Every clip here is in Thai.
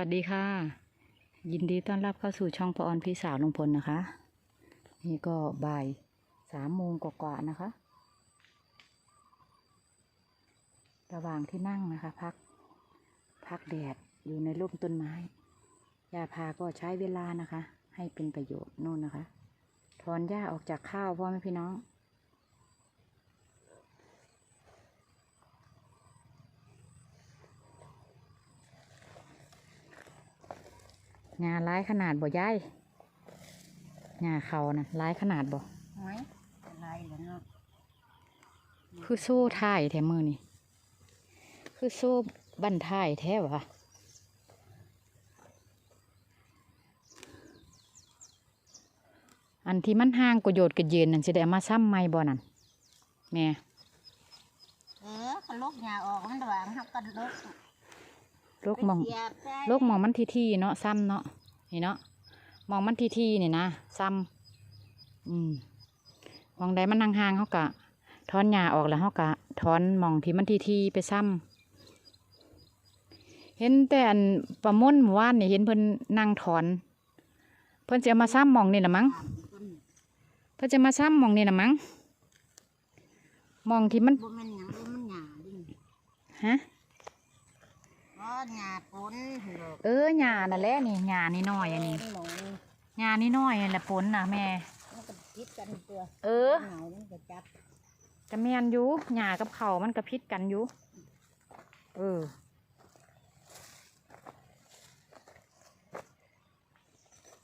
วัสดีค่ะ ยินดีต้อนรับเข้าสู่ช่องพออนพี่สาวลุงพลนะคะ นี่ก็บ่ายสามโมงกว่าๆนะคะ ระหว่างที่นั่งนะคะ พัก พักแดดอยู่ในร่มต้นไม้ยาพาก็ใช้เวลานะคะ ให้เป็นประโยชน์นู่นนะคะ ถอนหญ้าออกจากข้าวพ่อแม่พี่น้อง งาร้ายขนาดบ่ย้ายงาเขานะร้ายขนาดบ่หอยอะไรเหรอเนาะคือโซ่ท่ายแท้มือนี่คือโซ่บันท่ายแท้วะอันที่มันห่างกว่าโยดกระเย็นนั่นสิได้เอามาซ้ำไม่บ่นั่นแม่เออเขาลกหญ้าออกมันระหว่างเขาก็ล กลูกมองไปเสียบใส่ลูกมองมันทีทีๆเนาะซ้ำเนาะนี่เนาะมองมันทีทีๆนี่นะซ้ำอืมมองใดมันห่างๆเขากะถอนหญ้าออกแล้วเขากะถอนหมองที่มันทีทีๆไปซ้ำเห็นแต่อันประมุ่นหมู่บ้านนี่เห็นเพิ่นนั่งถอน เพิ่นจะเอามาซ้ำหมองนี่ละมั้งเพิ่นจะมาซ้ำหมองนี่ละมั้งหมองที่มันบ่แม่นหยังบ่มันหญ้าดิฮะ บ่หญ้าปนหรอกเออหญ้านั่นแหละนี่หญ้านี่น้อยอันนี้หมองหญ้านี่น้อยอันละปนน่ะแม่ มันก็พิษกันตัวเออเหงามันก็จับกระเมียนอยู่หญ้ากับเขาวมันกระพิษกันอยู่เออ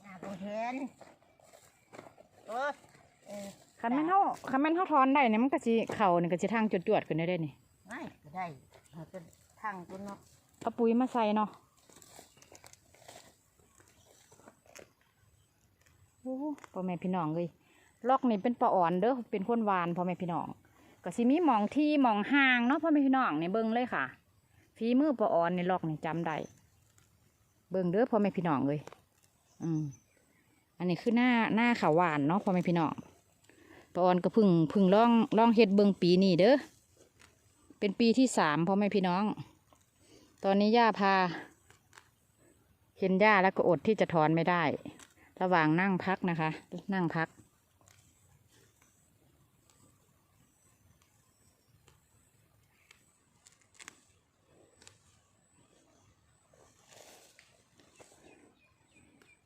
หญ้าบ่เห็นโอ้ยเออคันแม่นเฮาคันแม่นเฮาถอนได้เนี่ยมันก็สิเข่านี่ก็สิทางจวดๆขึ้นได้เด้นี่ไม่ก็ได้มันก็ทางตัวเนาะ เอาปุ๋ยมาใส่เนาะโอ้พ่อแม่พี่น้องเลยลอกนี่เป็นปลาอ่อนเด้อเป็นคนหวานพ่อแม่พี่น้องก็สิมีมองที่มองห่างเนาะพ่อแม่พี่น้องนี่เบิ่งเลยค่ะฝีมือปลาอ่อนในลอกนี่จำได้เบิ่งเด้อพ่อแม่พี่น้องเลยอืมอันนี้คือหน้าหน้าขาวหวานเนาะพ่อแม่พี่น้องปลาอ่อนก็พึ่งพึ่งล่องล่องเฮ็ดเบิ่งปีนี้เด้อเป็นปีที่สามพ่อแม่พี่น้อง ตอนนี้ย่าพา เห็นย่าแล้วก็อดที่จะถอนไม่ได้ ระหว่างนั่งพักนะคะ นั่งพัก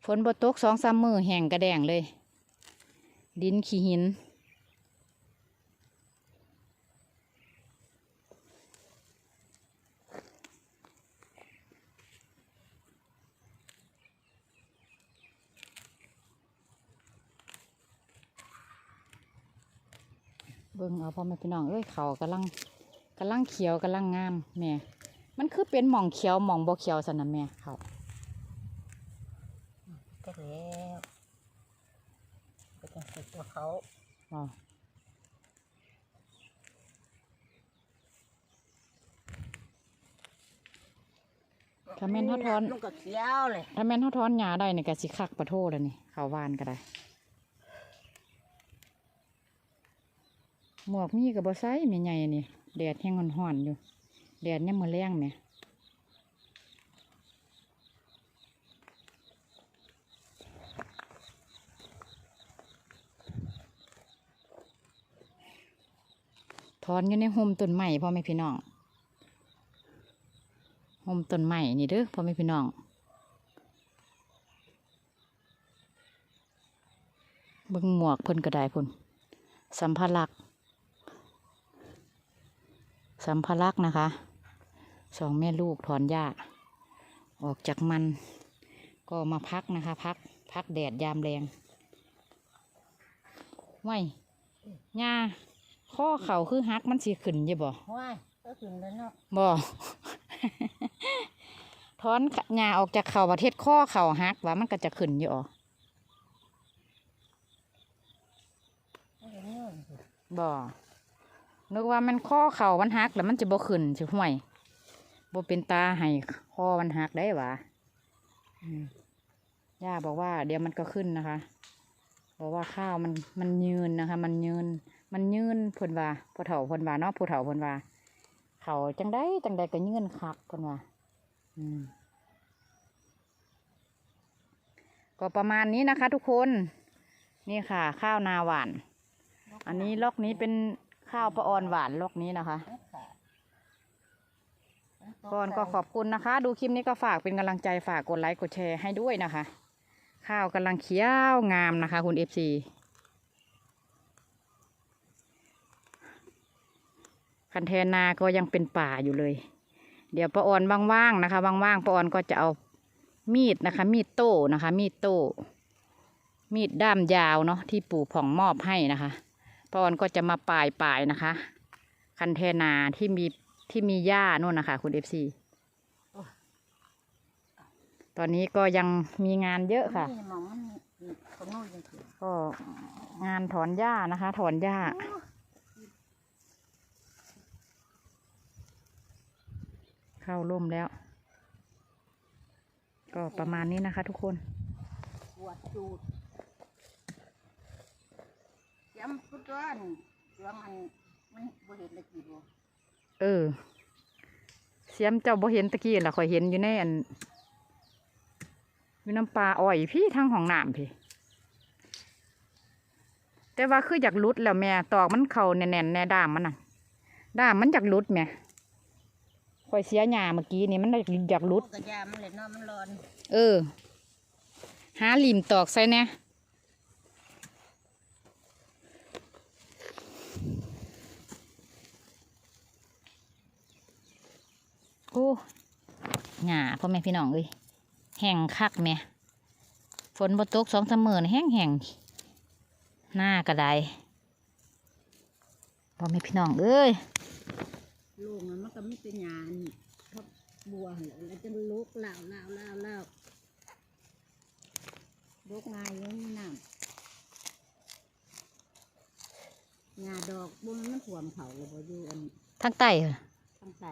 ฝนบตกสองสามมือแห้งกระแดงเลย ดินขี้หิน เบิ่งเอาพ่อแม่พี่น้องเอ้ยเขากำลังกำลังเขียวกำลังงามแม่มันคือเป็นหม่องเขียวหม่องบ่เขียวสันนะแม่เขาก็แล้วก็จะใส่ตัวเขาอ๋อถ้าแม่นเขาทอนมันก็เขียวเลยถ้าแม่นเขาทอนหญ้าได้นี่ก็สิคักปะโทแล้วนี่เขาวานก็ได้ หมวกมีกับบ่ใส่แม่ใหญ่นี่แดดแห้งห่อนๆอยู่แดดเนี่ยมือแรงแหม่ถอนอยู่ในโฮมต้นไม้พ่อแม่พี่น้องโฮมต้นไม้นี่เด้อพ่อแม่พี่น้องเบิ่งหมวกเพิ่นก็ได้พุ่นสัมภาระ สัมภาระนะคะสองแม่ลูกถอนหญ้า ออกจากมัน ก็มาพักนะคะ พักพักแดดยามแรงไว้หญ้าข้อเข่าคือฮักมันสีขึ้นอยี่บ่ว้ายก็ถึงแล้วเนาะบ่ถอนหญ้าออกจากเข่าประเทศข้อเข่าฮักว่ามันก็จะขึ้นอยู่อ๋อไม่เห็นเงินสิบ่ นึกว่ามันข้อเข่ามันหักแล้วมันจะบ่ขึ้นสิห่วยบ่เป็นตาให้คอมันหักได้หวะอืมย่าบอกว่า เดี๋ยวมันก็ขึ้นนะคะ บอกว่าข้าวมันมันยืนนะคะ มันยืน มันยืนพ่นว่าผู้เฒ่าพ่นว่าเนาะผู้เฒ่าพ่นว่าเขาจังได้จังได้ก็ยืนคักพ่นว่าอืมก็ประมาณนี้นะคะ ทุกคน นี่ค่ะ ข้าวนาหวาน อันนี้ล็อกนี้เป็น ข้าวปลาออนหวานล็อกนี้นะคะก่อนก็ขอบคุณนะคะ ดูคลิปนี้ก็ฝากเป็นกำลังใจฝากกดไลค์กดแชร์ให้ด้วยนะคะ ข้าวกำลังเขียวงามนะคะ คุณเอฟซีคันแทนนาก็ยังเป็นป่าอยู่เลย เดี๋ยวป้าออนว่างๆนะคะว่างๆป้าออนก็จะเอามีดนะคะ มีดโต้นะคะ มีดโต้มีดด้ามยาวเนาะที่ปู่ผ่องมอบให้นะคะ ป้อนก็จะมาปลายปลายนะคะ คันแทนาที่มีที่มีหญ้านู่นนะคะ คุณเอฟซีตอนนี้ก็ยังมีงานเยอะค่ะก็งานถอนหญ้านะคะ ถอนหญ้าเข้าร่มแล้ว ก็ประมาณนี้นะคะ ทุกคนปวดจูด ย้ำพุทธวันเรื่องอันมันบ่เห็นเลยกี่บ่เออ เสียมเจ้าบ่เห็นตะกี้ล่ะข่อยเห็นอยู่ในอันอยู่น้ำปลาอ้อยพี่ทางห้องน้ำพี่ แต่ว่าคืออยากรุดแล้วแม่ตอกมันเข่าแน่นๆแน่ด้ามมันน่ะด้ามมันอยากรุดแม่ข่อยเสียหญ้าเมื่อกี้นี่มันอยากรุด กระยามันเลยเนาะมันร้อน เออ หาหลิมตอกใส่แน่ โอ้หง่าพ่อแม่พี่น้องเอ้ยแห้งคักแม่ฝนบ่ตกสองสามมื้อนี่แห้งแห้งหน้ากระไดพ่อแม่พี่น้องเอ้ยลูกมันมันก็ไม่เป็นหยานี่เพราะบัวเหรอแล้วจะลุกล่าวล่าวล่าวล่าวลุกง่ายอยังนี้น้ำหญ้าดอกบุ้มมันถ่วมเขาเลยบ่อยู่อันทางใต้เหรอตั้งใจ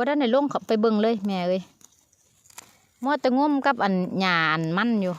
บ่ได้ในลงเขาไปเบิ่งเลยแม่เอ้ยมัวแต่งมกับอันหยาอันมันอยู่